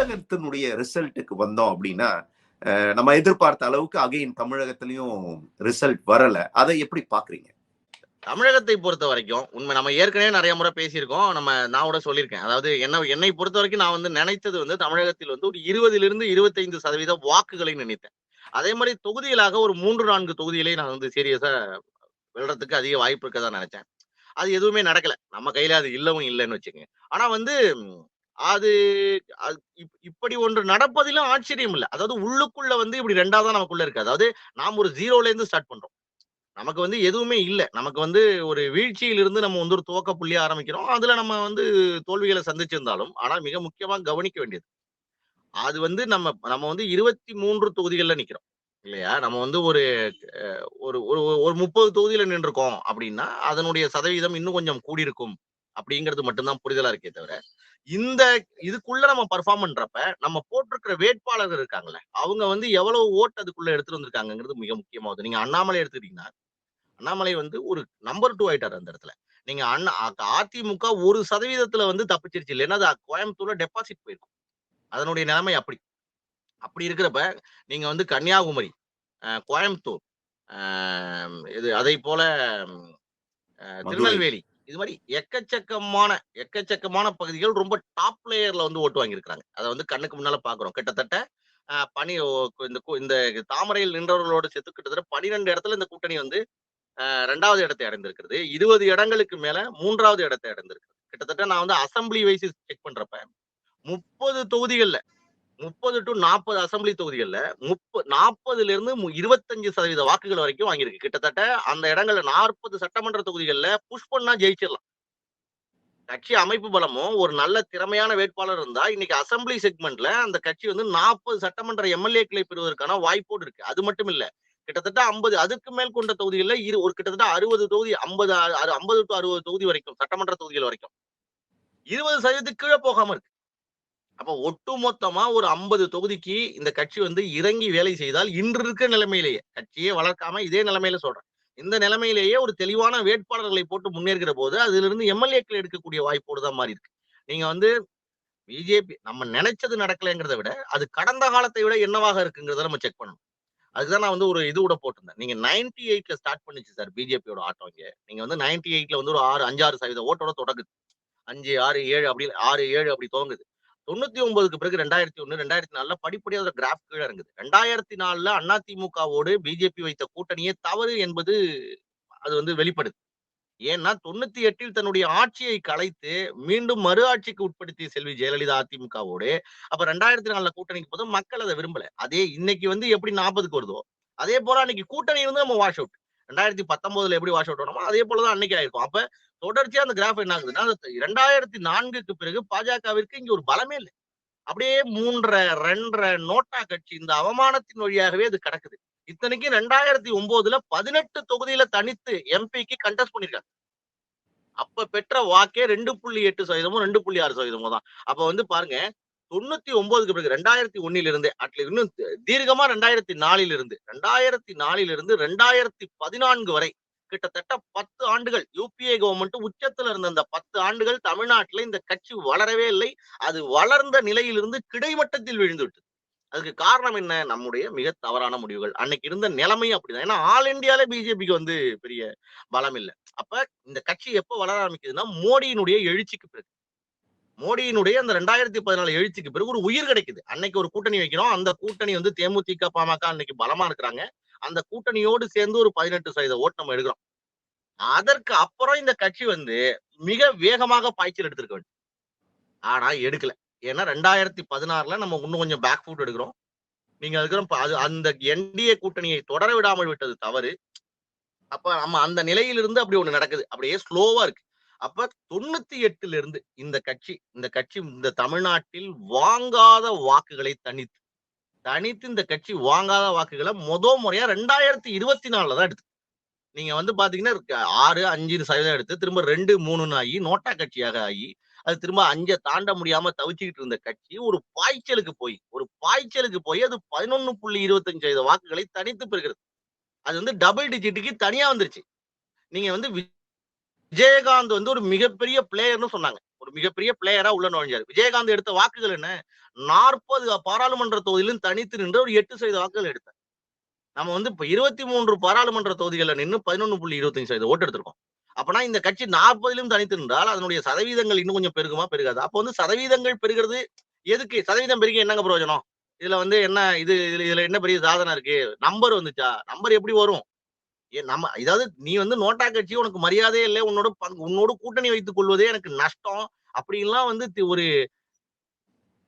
தமிழகத்தினுடைய ரிசல்ட்டுக்கு வந்தோம் அப்படின்னா அஹ், நம்ம எதிர்பார்த்த அளவுக்கு அகைன் தமிழகத்திலையும் ரிசல்ட் வரல. அதை எப்படி பாக்குறீங்க? தமிழகத்தை பொறுத்த வரைக்கும் உண்மை நம்ம ஏற்கனவே நிறைய முறை பேசியிருக்கோம். நம்ம நான் கூட சொல்லியிருக்கேன். அதாவது என்ன என்னை பொறுத்த வரைக்கும் நான் வந்து நினைத்தது வந்து தமிழகத்தில் வந்து ஒரு இருபதிலிருந்து இருபத்தைந்து சதவீத வாக்குகளை நினைத்தேன். அதே மாதிரி தொகுதிகளாக ஒரு மூன்று நான்கு தொகுதிகளை நான் வந்து சீரியஸா வெல்றதுக்கு அதிக வாய்ப்பு இருக்கதான் நினைச்சேன். அது எதுவுமே நடக்கல. நம்ம கையில அது இல்லவும் இல்லைன்னு வச்சுக்கோங்க. ஆனா வந்து அது அது இப்- இப்படி ஒன்று நடப்பதிலும் ஆச்சரியம் இல்லை. அதாவது உள்ளுக்குள்ள வந்து இப்படி ரெண்டாவது நமக்குள்ள இருக்கு. அதாவது நாம் ஒரு ஜீரோல இருந்து ஸ்டார்ட் பண்றோம். நமக்கு வந்து எதுவுமே இல்லை. நமக்கு வந்து ஒரு வீழ்ச்சியிலிருந்து நம்ம வந்து ஒரு துவக்க புள்ளியா ஆரம்பிக்கிறோம். அதுல நம்ம வந்து தோல்விகளை சந்திச்சிருந்தாலும் ஆனா மிக முக்கியமா கவனிக்க வேண்டியது. அது வந்து நம்ம நம்ம வந்து இருபத்தி மூன்று தொகுதிகள்ல நிக்கிறோம். இல்லையா? நம்ம வந்து ஒரு ஒரு ஒரு ஒரு முப்பது தொகுதியில நின்றுருக்கோம் அப்படின்னா அதனுடைய சதவீதம் இன்னும் கொஞ்சம் கூடியிருக்கும். அப்படிங்கிறது மட்டும்தான் புரிதலா இருக்கே தவிர இந்த இதுக்குள்ள நம்ம பர்ஃபார்ம் பண்றப்ப நம்ம போட்டிருக்கிற வேட்பாளர்கள் இருக்காங்கல்ல அவங்க வந்து எவ்வளவு ஓட்டு அதுக்குள்ள எடுத்துட்டு வந்திருக்காங்கிறது மிக முக்கியமானது நீங்க அண்ணாமலை எடுத்துக்கிட்டீங்கன்னா அண்ணாமலை வந்து ஒரு நம்பர் டூ ஆயிட்டாரு அந்த இடத்துல. நீங்க அண்ணா அ- அதிமுக ஒரு சதவீதத்துல வந்து தப்பிச்சிருச்சு இல்லைன்னா அது கோயம்புத்தூர்ல டெபாசிட் போயிருக்கும். அதனுடைய நிலைமை அப்படி. அப்படி இருக்கிறப்ப நீங்க வந்து கன்னியாகுமரி கோயம்புத்தூர் இது அதை போல. திருநெல்வேலி இது மாதிரி எக்கச்சக்கமான எக்கச்சக்கமான பகுதிகள் ரொம்ப டாப் லேயர்ல வந்து ஓட்டு வாங்கியிருக்கிறாங்க. அதை வந்து கண்ணுக்கு முன்னால பாக்குறோம். கிட்டத்தட்ட பனி இந்த இந்த தாமரையில் நின்றவர்களோடு சேர்த்து கிட்டத்தட்ட பனிரெண்டு இடத்துல இந்த கூட்டணி வந்து ரெண்டாவது இடத்தை அடைந்திருக்கிறது. இருபது இடங்களுக்கு மேல மூன்றாவது இடத்தை அடைந்திருக்கிறது. கிட்டத்தட்ட நான் வந்து அசம்பிளி வைஸ் செக் பண்றப்ப முப்பது தொகுதிகளில் முப்பது டு நாற்பது அசம்பிளி தொகுதிகள்ல முப்ப நாற்பதுல இருந்து மு- இருபத்தஞ்சு சதவீத வாக்குகள் வரைக்கும் வாங்கியிருக்கு. கிட்டத்தட்ட அந்த இடங்கள்ல நாற்பது சட்டமன்ற தொகுதிகள்ல புஷ் பண்ணா ஜெயிச்சிடலாம். கட்சி அமைப்பு பலமும் ஒரு நல்ல திறமையான வேட்பாளர் இருந்தா இன்னைக்கு அசம்பிளி செக்மெண்ட்ல அந்த கட்சி வந்து நாற்பது சட்டமன்ற எம்எல்ஏக்களை பெறுவதற்கான வாய்ப்போடு இருக்கு. அது மட்டும் இல்ல கிட்டத்தட்ட ஐம்பது அதுக்கு மேல் கொண்ட தொகுதிகளில் இரு ஒரு கிட்டத்தட்ட அறுபது தொகுதி ஐம்பது ஐம்பது டு அறுபது தொகுதி வரைக்கும் சட்டமன்ற தொகுதிகள் வரைக்கும். இருபது சதவீதத்துக்கு கீழே போகாம இருக்கு. அப்ப ஒட்டுமொத்தமா ஒரு ஐம்பது தொகுதிக்கு இந்த கட்சி வந்து இறங்கி வேலை செய்தால் இன்று இருக்க நிலைமையிலேயே கட்சியே வளர்க்காம இதே நிலைமையில சொல்றேன். இந்த நிலைமையிலேயே ஒரு தெளிவான வேட்பாளர்களை போட்டு முன்னேறுகிற போது அதுல இருந்து எம்எல்ஏக்கள் எடுக்கக்கூடிய வாய்ப்போடு தான் மாறி இருக்கு. நீங்க வந்து பிஜேபி நம்ம நினைச்சது நடக்கலைங்கிறத விட அது கடந்த காலத்தை விட என்னவாக இருக்குங்கிறத நம்ம செக் பண்ணணும். அதுதான் நான் வந்து ஒரு இது கூட போட்டிருந்தேன். நீங்க நைன்டி எயிட்ல ஸ்டார்ட் பண்ணிச்சு சார் பிஜேபியோட ஆட்டம் இங்க. நீங்க வந்து நைன்டி எயிட்ல வந்து ஒரு ஆறு அஞ்சாறு சதவீத ஓட்டோட தொடங்குது. அஞ்சு ஆறு ஏழு அப்படி ஆறு ஏழு அப்படி துவங்குது. தொண்ணூத்தி ஒன்பதுக்கு பிறகு ரெண்டாயிரத்தி ஒண்ணு ரெண்டாயிரத்தி நாலுல படிப்படியாக ஒரு கிராஃப் கீழே இறங்குது. ரெண்டாயிரத்தி நாலுல அதிமுகவோடு பிஜேபி வைத்த கூட்டணியே தவறு என்பது அது வந்து வெளிப்படுது. ஏன்னா தொண்ணூத்தி எட்டில் தன்னுடைய ஆட்சியை கலைத்து மீண்டும் மறு ஆட்சிக்கு உட்படுத்திய செல்வி ஜெயலலிதா அதிமுகவோடு அப்ப ரெண்டாயிரத்தி நாலுல கூட்டணிக்கு போதும் மக்கள் அதை விரும்பல. அதே இன்னைக்கு வந்து எப்படி நாற்பதுக்கு வருதோ அதே போல அன்னைக்கு கூட்டணி இருந்து நம்ம வாஷ் அவுட் ரெண்டாயிரத்தி பத்தொன்பதுல எப்படி வாஷ் அவுட் ஆனோமோ அதே போலதான் அன்னைக்கு ஆயிருக்கும். அப்ப தொடர்ச்சியா அந்த கிராஃப் என்ன ஆகுதுன்னா அந்த இரண்டாயிரத்தி நான்குக்கு பிறகு பாஜகவிற்கு இங்க ஒரு பலமே இல்லை. அப்படியே மூன்றரை ரெண்டரை நோட்டா கட்சி இந்த அவமானத்தின் வழியாகவே அது கிடக்குது. இத்தனைக்கும் ரெண்டாயிரத்தி ஒன்பதுல பதினெட்டு தொகுதியில தனித்து எம்பிக்கு கண்டெஸ்ட் பண்ணிருக்காங்க. அப்ப பெற்ற வாக்கே ரெண்டு புள்ளி எட்டு சதவீதமும் ரெண்டு புள்ளி ஆறு சதவீதமும் தான். அப்ப வந்து பாருங்க தொண்ணூத்தி ஒன்பதுக்கு பிறகு ரெண்டாயிரத்தி ஒன்னில இருந்து அட்லீஸ்ட் இன்னும் தீர்க்கமா ரெண்டாயிரத்தி நாலில இருந்து ரெண்டாயிரத்தி நாலில இருந்து ரெண்டாயிரத்தி பதினான்கு வரை கிட்டத்தட்ட பத்து ஆண்டுகள் யூபிஏ கவர்மெண்ட் உச்சத்துல இருந்த அந்த பத்து ஆண்டுகள் தமிழ்நாட்டுல இந்த கட்சி வளரவே இல்லை. அது வளர்ந்த நிலையிலிருந்து கிடைமட்டத்தில் விழுந்துவிட்டது. அதுக்கு காரணம் என்ன? நம்முடைய மிக தவறான முடிவுகள். அன்னைக்கு இருந்த நிலைமை அப்படிதான். ஏன்னா ஆல் இந்தியால பிஜேபிக்கு வந்து பெரிய பலம் இல்லை. அப்ப இந்த கட்சி எப்ப வளர ஆரம்பிக்குதுன்னா மோடியினுடைய எழுச்சிக்கு பிறகு. மோடியினுடைய அந்த ரெண்டாயிரத்தி பதினாலு எழுச்சிக்கு பிறகு ஒரு உயிர் கிடைக்குது. அன்னைக்கு ஒரு கூட்டணி வைக்கிறோம். அந்த கூட்டணி வந்து தேமுதிக பாமக அன்னைக்கு பலமா இருக்கிறாங்க. அந்த கூட்டணியோடு சேர்ந்து ஒரு பதினெட்டு சதவீத ஓட்டு நம்ம எடுக்கிறோம். அதற்கு அப்புறம் இந்த கட்சி வந்து மிக வேகமாக பாய்ச்சல் எடுத்திருக்க வேண்டும். ஆனா எடுக்கல. ஏன்னா ரெண்டாயிரத்தி பதினாறுல நம்ம இன்னும் கொஞ்சம் பேக் ஃபுட் எடுக்கிறோம். நீங்க அதுக்கப்புறம் அது அந்த என்டிஏ கூட்டணியை தொடர விடாமல் விட்டது தவறு. அப்ப நம்ம அந்த நிலையிலிருந்து அப்படி ஒண்ணு நடக்குது. அப்படியே ஸ்லோவா இருக்கு. அப்ப தொண்ணூத்தி எட்டுல இருந்து இந்த கட்சி இந்த கட்சி இந்த தமிழ்நாட்டில் வாங்காத வாக்குகளை தனித்து தனித்து இந்த கட்சி வாங்காத வாக்குகளை முத முறையா ரெண்டாயிரத்தி இருபத்தி நாலுல தான் எடுத்து நீங்க வந்து பாத்தீங்கன்னா ஆறு அஞ்சு சதவீதம் எடுத்து திரும்ப ரெண்டு மூணுன்னு ஆகி நோட்டா கட்சியாக ஆகி அது திரும்ப அஞ்சை தாண்ட முடியாம தவிச்சுக்கிட்டு இருந்த கட்சி ஒரு பாய்ச்சலுக்கு போய் ஒரு பாய்ச்சலுக்கு போய் அது பதினொன்னு புள்ளி இருபத்தஞ்சு சதவீத வாக்குகளை தனித்து பெறுகிறது. அது வந்து டபுள் டிஜிட்டுக்கு தனியா வந்துருச்சு. நீங்க வந்து விஜயகாந்த் வந்து ஒரு மிகப்பெரிய பிளேயர்னு சொன்னாங்க. ஒரு மிகப்பெரிய பிளேயரா உள்ள நுழைஞ்சாரு. விஜயகாந்த் எடுத்த வாக்குகள் என்ன? நாற்பது பாராளுமன்ற தொகுதியிலும் தனித்து நின்று ஒரு எட்டு சதவீத வாக்குகள் எடுத்தார். நம்ம வந்து இப்ப இருபத்தி மூன்று பாராளுமன்ற தொகுதிகளில் நின்று பதினொன்னு புள்ளி இருபத்தஞ்சு சதவீத ஓட்டு எடுத்திருக்கோம். அப்பனா இந்த கட்சி நாற்பதிலும் தனித்து நின்றால் அதனுடைய சதவீதங்கள் இன்னும் கொஞ்சம் பெருகுமா? பெருகாது? அப்போ வந்து சதவீதங்கள் பெருகிறது எதுக்கு? சதவீதம் பெருகி என்னங்க பிரயோஜனம்? இதுல வந்து என்ன இது இதுல இதுல என்ன பெரிய சாதனை இருக்கு? நம்பர் வந்துச்சா? நம்பர் எப்படி வரும்? நம்ம இதாவது நீ வந்து நோட்டா கட்சி உனக்கு மரியாதையே இல்லை உன்னோட பங்கு உன்னோட கூட்டணி வைத்துக் கொள்வதே எனக்கு நஷ்டம். அப்படின்லாம் வந்து ஒரு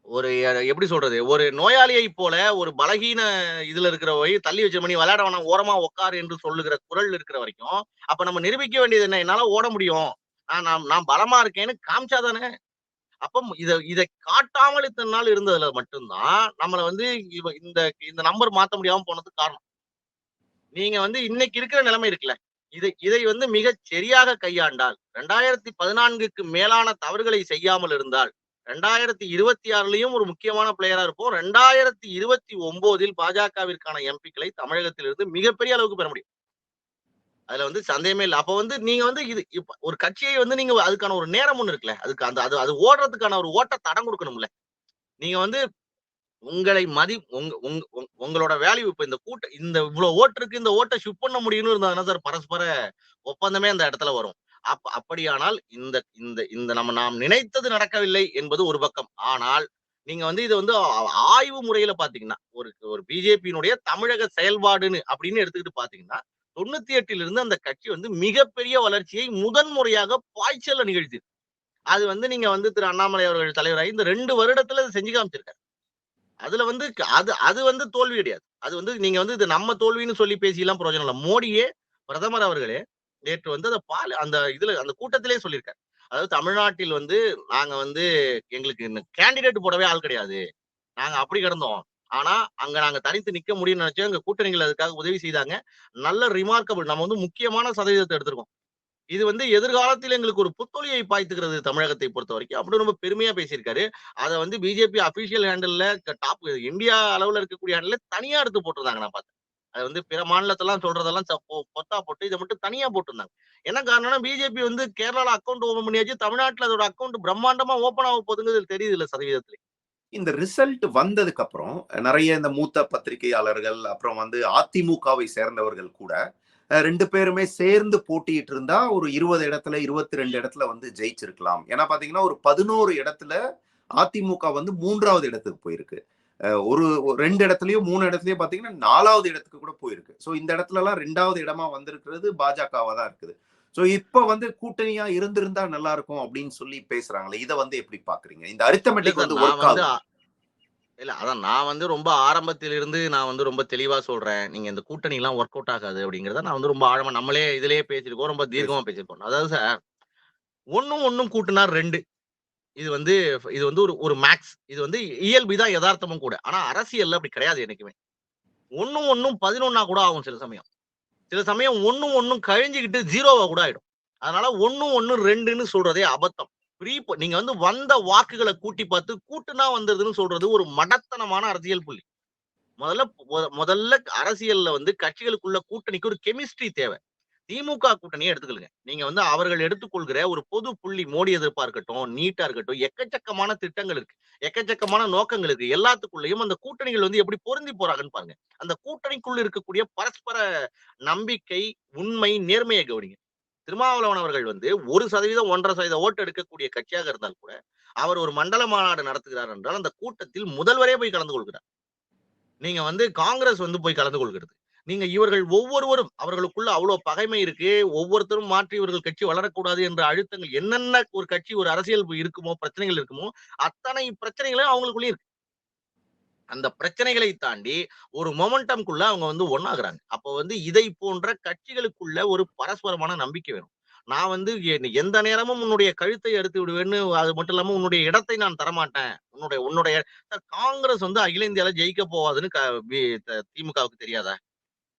ஒரு எப்படி சொல்றது? ஒரு நோயாளியை போல ஒரு பலகீன இதுல இருக்கிறவை தள்ளி வச்ச மணி விளையாட வேணாம் ஓரமா உட்காரு என்று சொல்லுகிற குரல் இருக்கிற வரைக்கும் அப்ப நம்ம நிரூபிக்க வேண்டியது என்ன? என்னால ஓட முடியும். நான் நான் நான் பலமா இருக்கேன்னு காமிச்சாதானே? அப்ப இத இதை காட்டாமல் இத்தனை நாள் இருந்ததுல மட்டும்தான் நம்மளை வந்து இவ- இந்த இந்த நம்பர் மாத்த முடியாம போனதுக்கு காரணம். நீங்க வந்து இன்னைக்கு இருக்கிற நிலைமை இருக்குல்ல. இதை இதை வந்து மிக சரியாக கையாண்டால் ரெண்டாயிரத்தி பதினான்குக்கு மேலான தவறுகளை செய்யாமல் இருந்தால் ரெண்டாயிரத்தி இருபத்தி ஆறுலயும் ஒரு முக்கியமான பிளேயரா இருப்போம். ரெண்டாயிரத்தி இருபத்தி ஒன்பதில் பாஜகவிற்கான எம்பிக்களை தமிழகத்திலிருந்து மிகப்பெரிய அளவுக்கு பெற முடியும். அதுல வந்து சந்தேகமே இல்லை. அப்ப வந்து நீங்க வந்து இது இப்ப ஒரு கட்சியை வந்து நீங்க அதுக்கான ஒரு நேரம் ஒண்ணு இருக்குல்ல. அதுக்கு அந்த அது அது ஓடுறதுக்கான ஒரு ஓட்ட தடம் கொடுக்கணும்ல. நீங்க வந்து உங்களை மதி உங்க உங் உங்களோட வேல்யூ இப்ப இந்த கூட்ட இந்த இவ்வளவு ஓட்டு இருக்கு இந்த ஓட்டை ஷிஃப்ட் பண்ண முடியும்னு இருந்தாங்கன்னா சார் பரஸ்பர ஒப்பந்தமே அந்த இடத்துல வரும். அப்ப அப்படியானால் இந்த இந்த இந்த நம்ம நாம் நினைத்தது நடக்கவில்லை என்பது ஒரு பக்கம். ஆனால் நீங்க வந்து இது வந்து ஆய்வு முறையில பாத்தீங்கன்னா ஒரு ஒரு பிஜேபியினுடைய தமிழக செயல்பாடுன்னு அப்படின்னு எடுத்துக்கிட்டு பாத்தீங்கன்னா தொண்ணூத்தி எட்டுல இருந்து அந்த கட்சி வந்து மிகப்பெரிய வளர்ச்சியை முதன் முறையாக பாய்ச்சல்ல நிகழ்த்தி அது வந்து நீங்க வந்து திரு. அண்ணாமலை அவர்கள் தலைவராகி இந்த ரெண்டு வருடத்துல அதை செஞ்சு காமிச்சிருக்காரு. அதுல வந்து க- அது அது வந்து தோல்வி கிடையாது. அது வந்து நீங்க வந்து இது நம்ம தோல்வின்னு சொல்லி பேசியெல்லாம் பிரயோஜனம் இல்லை. மோடியே பிரதமர் அவர்களே நேற்று வந்து அந்த பால் அந்த இதுல அந்த கூட்டத்திலே சொல்லியிருக்காரு. அதாவது தமிழ்நாட்டில் வந்து நாங்க வந்து எங்களுக்கு கேண்டிடேட் போடவே ஆள் கிடையாது. நாங்க அப்படி கிடந்தோம். ஆனா அங்க நாங்க தனித்து நிக்க முடியும்னு நினைச்சோம் எங்க கூட்டணிகள் அதுக்காக உதவி செய்தாங்க. நல்ல ரிமார்க்கபிள் நம்ம வந்து முக்கியமான சதவீதத்தை எடுத்திருக்கோம். இது வந்து எதிர்காலத்தில் எங்களுக்கு ஒரு புத்தொழியை பாய்த்துக்கிறது தமிழகத்தை பொறுத்த வரைக்கும். அப்படி ரொம்ப பெருமையா பேசியிருக்காரு. அதை வந்து BJP official handle top India அளவுல இருக்கக்கூடிய ஹேண்டில் தனியா எடுத்து போட்டிருந்தாங்க நான் பார்த்தேன். அது வந்து பிற மாநிலத்தெல்லாம் சொல்றதெல்லாம் பொத்தா போட்டு இதை மட்டும் தனியா போட்டிருந்தாங்க. என்ன காரணம்னா பிஜேபி வந்து கேரளால அக்கௌண்ட் ஓபன் பண்ணியாச்சு. தமிழ்நாட்டுல அதோட அக்கௌண்ட் பிரம்மாண்டமா ஓபன் ஆக போகுதுங்கிறது தெரியுது இல்ல சதவீதத்துல. இந்த ரிசல்ட் வந்ததுக்கு அப்புறம் நிறைய இந்த மூத்த பத்திரிகையாளர்கள் அப்புறம் வந்து அதிமுகவை சேர்ந்தவர்கள் கூட ரெண்டு பேருமே சேர்ந்து போட்டிட்டு இருந்தா ஒரு இருபது இடத்துல இருபத்தி ரெண்டு இடத்துல வந்து ஜெயிச்சிருக்கலாம். ஏன்னா பாத்தீங்கன்னா ஒரு பதினோரு இடத்துல அதிமுக வந்து மூன்றாவது இடத்துக்கு போயிருக்கு. ஒரு ரெண்டு இடத்துலயும் மூணு இடத்துலயும் பாத்தீங்கன்னா நாலாவது இடத்துக்கு கூட போயிருக்கு. ஸோ இந்த இடத்துல எல்லாம் ரெண்டாவது இடமா வந்திருக்கிறது பாஜகவா தான் இருக்குது. ஸோ இப்ப வந்து கூட்டணியா இருந்திருந்தா நல்லா இருக்கும் அப்படின்னு சொல்லி பேசுறாங்களே இதை வந்து எப்படி பாக்குறீங்க? இந்த அரித்தமெட்டிக் வந்து நான் ஒர்க் வந்து ஆகும் அ- இல்ல அதான் நான் வந்து ரொம்ப ஆரம்பத்தில இருந்து நான் வந்து ரொம்ப தெளிவா சொல்றேன். நீங்க இந்த கூட்டணி எல்லாம் ஒர்க் அவுட் ஆகாது அப்படிங்கறத நான் வந்து ரொம்ப ஆழமா நம்மளே இதுலயே பேசியிருக்கோம். ரொம்ப தீர்க்கமா பேசியிருக்கோம். அதாவது சார் ஒண்ணும் ஒண்ணும் கூட்டினா ரெண்டு. இது வந்து இது வந்து ஒரு ஒரு மேக்ஸ் இது வந்து இயல்பு தான் யதார்த்தமும் கூட. ஆனா அரசியல்ல அப்படி கிடையாது என்னைக்குமே. ஒண்ணும் ஒண்ணும் பதினொன்னா கூட ஆகும் சில சமயம். சில சமயம் ஒண்ணும் ஒண்ணும் கழிஞ்சுக்கிட்டு ஜீரோவா கூட ஆயிடும். அதனால ஒண்ணும் ஒண்ணு ரெண்டுன்னு சொல்றதே அபத்தம். ப்ரீ நீங்க வந்து வந்த வாக்குகளை கூட்டி பார்த்து கூட்டுனா வந்ததுன்னு சொல்றது ஒரு மடத்தனமான அரசியல் புள்ளி. முதல்ல முதல்ல அரசியல்ல வந்து கட்சிகளுக்குள்ள கூட்டணிக்கு ஒரு கெமிஸ்ட்ரி தேவை. திமுக கூட்டணியை எடுத்துக்கலுங்க நீங்க வந்து அவர்கள் எடுத்துக்கொள்கிற ஒரு பொது புள்ளி மோடி எதிர்ப்பா இருக்கட்டும் நீட்டா இருக்கட்டும் எக்கச்சக்கமான திட்டங்கள் இருக்கு. எக்கச்சக்கமான நோக்கங்கள் இருக்கு. எல்லாத்துக்குள்ளேயும் அந்த கூட்டணிகள் வந்து எப்படி பொருந்தி போறாங்கன்னு பாருங்க. அந்த கூட்டணிக்குள்ள இருக்கக்கூடிய பரஸ்பர நம்பிக்கை உண்மை நேர்மையை கவனிங்க. திருமாவளவன் அவர்கள் வந்து ஒரு சதவீதம் ஒன்றரை சதவீத ஓட்டு எடுக்கக்கூடிய கட்சியாக இருந்தால் கூட அவர் ஒரு மண்டல மாநாடு நடத்துகிறார் என்றால் அந்த கூட்டத்தில் முதல்வரே போய் கலந்து கொள்கிறார். நீங்க வந்து காங்கிரஸ் வந்து போய் கலந்து கொள்கிறது. நீங்க இவர்கள் ஒவ்வொருவரும் அவர்களுக்குள்ள அவ்வளவு பகைமை இருக்கு ஒவ்வொருத்தரும் மாற்றி இவர்கள் கட்சி வளரக்கூடாது என்ற அழுத்தங்கள் என்னென்ன ஒரு கட்சி ஒரு அரசியல் இருக்குமோ பிரச்சனைகள் இருக்குமோ அத்தனை பிரச்சனைகளும் அவங்களுக்குள்ளே இருக்கு. அந்த பிரச்சனைகளை தாண்டி ஒரு மொமெண்டம்குள்ள அவங்க வந்து ஒன்னாகிறாங்க அப்போ வந்து இதை போன்ற கட்சிகளுக்குள்ள ஒரு பரஸ்பரமான நம்பிக்கை வேணும். நான் வந்து எந்த நேரமும் உன்னுடைய கழுத்தை எடுத்து விடுவேன்னு அது மட்டும் இல்லாம உன்னுடைய இடத்தை நான் தரமாட்டேன். உன்னுடைய உன்னுடைய காங்கிரஸ் வந்து அகில இந்தியால ஜெயிக்க போவாதுன்னு க- த- திமுகவுக்கு தெரியாதா?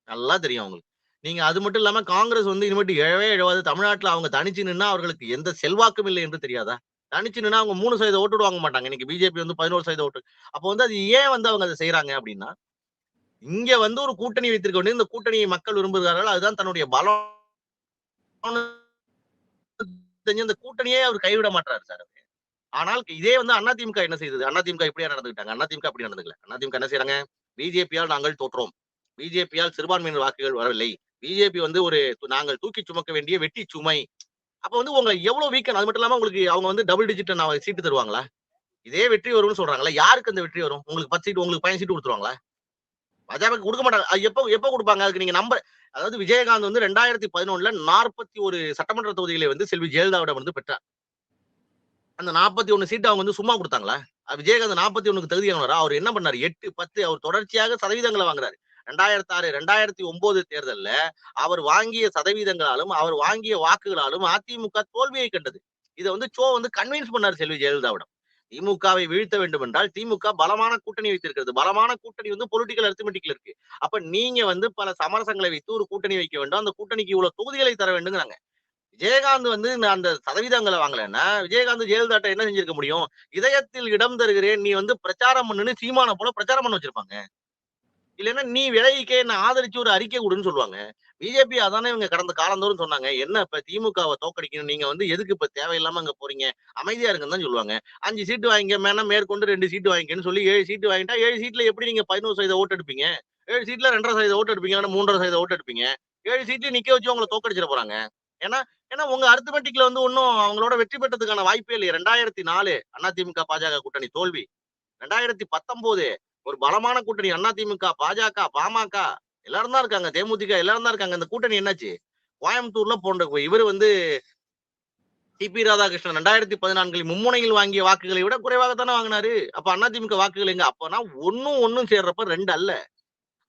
நல்லா தெரியும் அவங்களுக்கு. நீங்க அது மட்டும் இல்லாம காங்கிரஸ் வந்து இனிமேட்டு எழவே எழவாது தமிழ்நாட்டுல அவங்க தனிச்சு நின்னா அவர்களுக்கு எந்த செல்வாக்கும் இல்லை என்று தெரியாதா? தனிச்சுன்னா அவங்க மூணு சதவீத ஓட்டு வாங்க மாட்டாங்க. இன்னைக்கு பிஜேபி வந்து பதினோரு சதவீத ஓட்டு. அப்போ வந்து அது ஏன் வந்து அவங்க அதை செய்யறாங்க அப்படின்னா இங்க வந்து ஒரு கூட்டணி வைத்திருக்க வேண்டிய இந்த கூட்டணியை மக்கள் விரும்புகிறார்கள். அதுதான் தன்னுடைய பலம் தெரிஞ்ச இந்த கூட்டணியே அவர் கைவிட மாட்டாரு சார் ஆனால் இதே வந்து அதிமுக என்ன செய்தது? அதிமுக இப்படியா நடந்துக்கிட்டாங்க அதிமுக அப்படி நடந்துக்கல. அதிமுக என்ன செய்யறாங்க பிஜேபியால் நாங்கள் தோற்றோம். பிஜேபியால் சிறுபான்மையினர் வாக்குகள் வரவில்லை. பிஜேபி வந்து ஒரு நாங்கள் தூக்கி சுமக்க வேண்டிய வெட்டி சுமை. அப்ப வந்து உங்களை எவ்வளவு வீக்கன் அது மட்டும் இல்லாம உங்களுக்கு அவங்க வந்து டபுள் டிஜிட் நான் சீட்டு தருவாங்களா? இதே வெற்றி வரும்னு சொல்றாங்களா யாருக்கு அந்த வெற்றி வரும்? உங்களுக்கு பத்து சீட்டு உங்களுக்கு பயன் சீட்டு கொடுத்துருவாங்களா? பாஜக கொடுக்க மாட்டாங்க. அது எப்போ எப்போ கொடுப்பாங்க? அதுக்கு நீங்க நம்ப அதாவது விஜயகாந்த் வந்து ரெண்டாயிரத்தி பதினொன்னுல நாற்பத்தி ஒரு சட்டமன்ற தொகுதிகளை வந்து செல்வி ஜெயலலிதாவிடம் வந்து பெற்றார். அந்த நாற்பத்தி ஒன்னு சீட்டு அவங்க வந்து சும்மா கொடுத்தாங்களா? விஜயகாந்த் நாற்பத்தி ஒண்ணுக்கு தகுதியானவரா? அவர் என்ன பண்ணாரு? எட்டு பத்து அவர் தொடர்ச்சியாக சதவீதங்களை வாங்குறாரு. ரெண்டாயிரத்தி ஆறு ரெண்டாயிரத்தி ஒன்பது தேர்தல்ல அவர் வாங்கிய சதவீதங்களாலும் அவர் வாங்கிய வாக்குகளாலும் அதிமுக தோல்வியை கண்டது. இதை வந்து சோ வந்து கன்வின்ஸ் பண்ணார் செல்வி ஜெயலலிதாவிடம். திமுகவை வீழ்த்த வேண்டும் என்றால் திமுக பலமான கூட்டணி வைத்திருக்கிறது. பலமான கூட்டணி வந்து பொலிட்டிக்கல் அரித்மெட்டிக்ல இருக்கு. அப்ப நீங்க வந்து பல சமரசங்களை வைத்து ஒரு கூட்டணி வைக்க வேண்டும். அந்த கூட்டணிக்கு இவ்வளவு தொகுதிகளை தர வேண்டுங்கிறாங்க விஜயகாந்த் வந்து இந்த அந்த சதவீதங்களை வாங்கலைன்னா விஜயகாந்த் ஜெயலலிதாட்ட என்ன செஞ்சிருக்க முடியும்? இதயத்தில் இடம் தருகிறேன். நீ வந்து பிரச்சாரம் பண்ணுன்னு சீமான போல பிரச்சாரம் பண்ண வச்சிருப்பாங்க. இல்லைன்னா நீ விலகிக்கே நான் ஆதரிச்சு ஒரு அறிக்கை கொடுன்னு சொல்லுவாங்க. பிஜேபி அதானே இவங்க கடந்த காலந்தோறும் சொன்னாங்க. என்ன இப்ப திமுகவை தோக்கடிக்கணும் நீங்க வந்து எதுக்கு இப்ப தேவையில்லாம அங்க போறீங்க? அமைதியா இருக்குன்னு தான் சொல்லுவாங்க. அஞ்சு சீட்டு வாங்கிக்க மேனா மேற்கொண்டு ரெண்டு சீட்டு வாங்கிக்கன்னு சொல்லி ஏழு சீட்டு வாங்கிட்டா ஏழு சீட்ல எப்படி நீங்க பதினோரு சதவீத ஓட்டு எடுப்பீங்க? ஏழு சீட்ல ரெண்டரை சதவீத ஓட்டு எடுப்பீங்க இல்லைன்னா மூன்றரை சதவீத ஓட்டு எடுப்பீங்க? ஏழு சீட்லயும் நிக்க வச்சு உங்களை தோக்கடிச்சிட போறாங்க. ஏன்னா ஏன்னா உங்க அர்த்தமெட்டிக்ல வந்து ஒன்னும் அவங்களோட வெற்றி பெற்றதுக்கான வாய்ப்பே இல்லை ரெண்டாயிரத்தி நாலு அதிமுக பாஜக கூட்டணி தோல்வி. ரெண்டாயிரத்தி பத்தொன்பது ஒரு பலமான கூட்டணி அதிமுக பாஜக பாமக எல்லாரும் தான் இருக்காங்க. தேமுதிக எல்லாரும் தான் இருக்காங்க. இந்த கூட்டணி என்னாச்சு? கோயம்புத்தூர்ல போன்ற இவர் வந்து டிபி ராதாகிருஷ்ணன் ரெண்டாயிரத்தி பதினான்கில் மும்முனையில் வாங்கிய வாக்குகளை விட குறைவாக தானே வாங்கினாரு. அப்ப அதிமுக வாக்குகள் எங்க? அப்பனா ஒன்னும் ஒன்னும் சேர்றப்ப ரெண்டு அல்ல.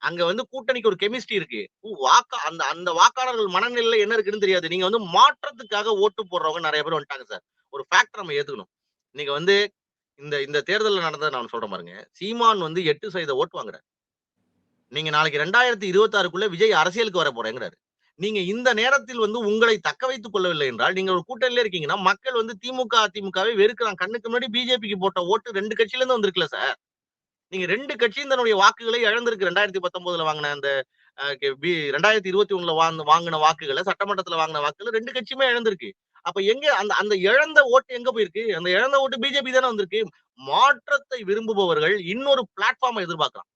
அங்க வந்து கூட்டணிக்கு ஒரு கெமிஸ்ட்ரி இருக்கு. வாக்கா அந்த அந்த வாக்காளர்கள் மனநிலையில என்ன இருக்குன்னு தெரியாது. நீங்க வந்து மாற்றத்துக்காக ஓட்டு போடுறவங்க நிறைய பேர் வந்துட்டாங்க சார். ஒரு ஃபேக்டர் நம்ம ஏத்துக்கணும். நீங்க வந்து இந்த இந்த தேர்தலில் நடந்ததை நான் சொல்றேன் பாருங்க. சீமான் வந்து எட்டு சதவீத ஓட்டு வாங்குறாரு. நீங்க நாளைக்கு ரெண்டாயிரத்தி இருபத்தி ஆறுக்குள்ள விஜய் அரசியலுக்கு வர போறேங்கிறாரு. நீங்க இந்த நேரத்தில் வந்து உங்களை தக்க வைத்துக் கொள்ளவில்லை என்றால் நீங்க ஒரு கூட்டணியில இருக்கீங்கன்னா மக்கள் வந்து திமுக அதிமுகவை வெறுக்கிறாங்க கண்ணுக்கு முன்னாடி பிஜேபிக்கு போட்ட ஓட்டு ரெண்டு கட்சியில இருந்து வந்திருக்குல்ல சார்? நீங்க ரெண்டு கட்சியும் தன்னுடைய வாக்குகளை இழந்திருக்கு. ரெண்டாயிரத்தி பத்தொன்பதுல வாங்கின அந்த பி- ரெண்டாயிரத்தி இருபத்தி ஒண்ணுல வாங்க வாங்கின வாக்குகளை சட்டமன்றத்துல வாங்கின வாக்குகளை ரெண்டு கட்சியுமே இழந்திருக்கு. அப்ப எங்க அந்த அந்த இழந்த ஓட்டு எங்க போயிருக்கு? அந்த இழந்த ஓட்டு பிஜேபி தானே வந்திருக்கு. மாற்றத்தை விரும்புபவர்கள் இன்னொரு பிளாட்ஃபார்மை எதிர்பார்க்கலாம்.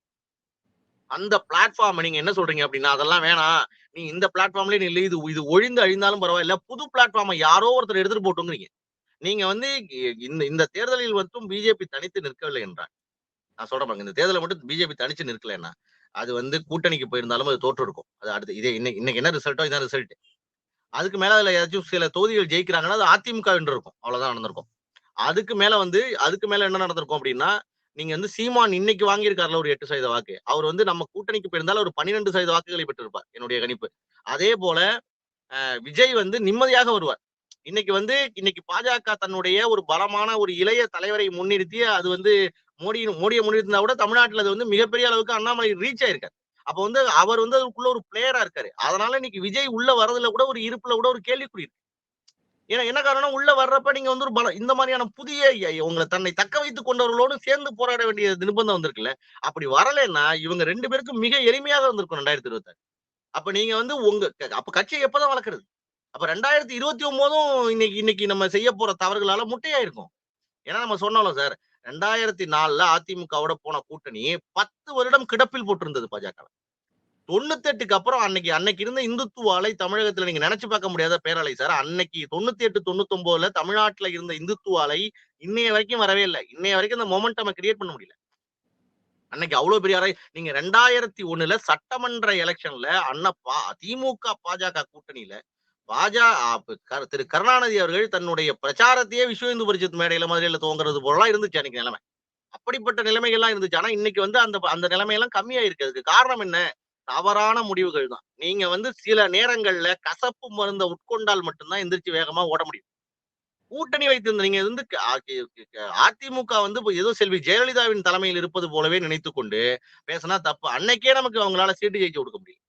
அந்த பிளாட்ஃபார்ம் நீங்க என்ன சொல்றீங்க அப்படின்னா அதெல்லாம் வேணாம். நீ இந்த பிளாட்ஃபார்ம்லயே நீ இது இது ஒழிந்து அழிந்தாலும் பரவாயில்ல. புது பிளாட்ஃபார்மை யாரோ ஒருத்தர் எடுத்துட்டு போட்டுங்கிறீங்க. நீங்க வந்து இந்த இந்த தேர்தலில் மட்டும் பிஜேபி தனித்து நிற்கவில்லை என்றார் நான் சொல்றேன் பாருங்க. இந்த தேர்தலை மட்டும் பிஜேபி தனிச்சு நிற்கலைன்னா அது வந்து கூட்டணிக்கு போயிருந்தாலும் அது தோற்று இருக்கும் அது அடுத்து இதே இன்னைக்கு இன்னைக்கு என்ன ரிசல்ட்டோ இதான் ரிசல்ட் அதுக்கு மேல அதுல ஏதாச்சும் சில தொகுதிகள் ஜெயிக்கிறாங்கன்னா அது அதிமுக என்று இருக்கும். அவ்வளவுதான் நடந்திருக்கும். அதுக்கு மேல வந்து அதுக்கு மேல என்ன நடந்திருக்கும் அப்படின்னா நீங்க வந்து சீமான் இன்னைக்கு வாங்கியிருக்காருல ஒரு எட்டு சதவீத வாக்கு. அவர் வந்து நம்ம கூட்டணிக்கு போயிருந்தாலும் ஒரு பன்னிரெண்டு சதவீத வாக்குகளை பெற்றிருப்பார் என்னுடைய கணிப்பு. அதே போல அஹ், விஜய் வந்து நிம்மதியாக வருவார். இன்னைக்கு வந்து இன்னைக்கு பாஜக தன்னுடைய ஒரு பலமான ஒரு இளைய தலைவரை முன்னிறுத்தி அது வந்து மோடி மோடியை முன்னிறுத்தினா கூட தமிழ்நாட்டுல அது வந்து மிகப்பெரிய அளவுக்கு அண்ணாமலை ரீச் ஆயிருக்காரு. அப்ப வந்து அவர் வந்து அதுக்குள்ள ஒரு பிளேயரா இருக்காரு. அதனால இன்னைக்கு விஜய் உள்ள வர்றதுல கூட ஒரு இருப்புல கூட ஒரு கேள்விக்குறி இருக்கு. ஏன்னா என்ன காரணம் உள்ள வர்றப்ப நீங்க வந்து ஒரு பலம் இந்த மாதிரியான புதிய உங்களை தன்னை தக்க வைத்துக் கொண்டவர்களோடு சேர்ந்து போராட வேண்டிய நிர்பந்தம் வந்திருக்குல்ல? அப்படி வரலன்னா இவங்க ரெண்டு பேருக்கும் மிக எளிமையாக வந்திருக்கும் ரெண்டாயிரத்தி இருபத்தாறு. அப்ப நீங்க வந்து உங்க க- அப்ப கட்சியை எப்பதான் வளர்க்கறது? அப்ப ரெண்டாயிரத்தி இருபத்தி ஒன்பதும் இன்னைக்கு இன்னைக்கு நம்ம செய்ய போற தவறுகளால முட்டையாயிருக்கும். ஏன்னா நம்ம சொன்னாலும் சார் ரெண்டாயிரத்தி நாலுல அதிமுகவோட போன கூட்டணி பத்து வருடம் கிடப்பில் போட்டிருந்தது பாஜக தொண்ணூத்தி எட்டுக்கு அப்புறம் அன்னைக்கு அன்னைக்கு இருந்த இந்துத்துவ அலை தமிழகத்துல நீங்க நினைச்சு பார்க்க முடியாத பேரலை சார். அன்னைக்கு தொண்ணூத்தி எட்டு தொண்ணூத்தி ஒன்பதுல தமிழ்நாட்டுல இருந்த இந்துத்துவ அலை இன்னைய வரைக்கும் வரவே இல்லை. இன்னைய வரைக்கும் அந்த மொமெண்டம் கிரியேட் பண்ண முடியல. அன்னைக்கு அவ்வளவு பெரிய அறை. நீங்க ரெண்டாயிரத்தி ஒண்ணுல சட்டமன்ற எலெக்ஷன்ல அண்ணப்பா திமுக பாஜக கூட்டணியில பாஜக திரு கருணாநிதி அவர்கள் தன்னுடைய பிரச்சாரத்தையே விஸ்வ இந்து பரிஷத் மேடையில மதுரையில துவங்குறது போலாம் இருந்துச்சு அன்னைக்கு நிலைமை. அப்படிப்பட்ட நிலைமைகள்லாம் இருந்துச்சு. ஆனா இன்னைக்கு வந்து அந்த அந்த நிலைமையெல்லாம் கம்மியா இருக்கு அதுக்கு காரணம் என்ன? தவறான முடிவுகள் தான். நீங்க வந்து சில நேரங்கள்ல கசப்பு மருந்தை உட்கொண்டால் மட்டும்தான் எந்திரிச்சு வேகமா ஓட முடியும். கூட்டணி வைத்திருந்த நீங்க வந்து அதிமுக வந்து ஏதோ செல்வி ஜெயலலிதாவின் தலைமையில் இருப்பது போலவே நினைத்து கொண்டு பேசினா தப்பு. அன்னைக்கே நமக்கு அவங்களால சீட்டு ஜெயிச்சு கொடுக்க முடியும்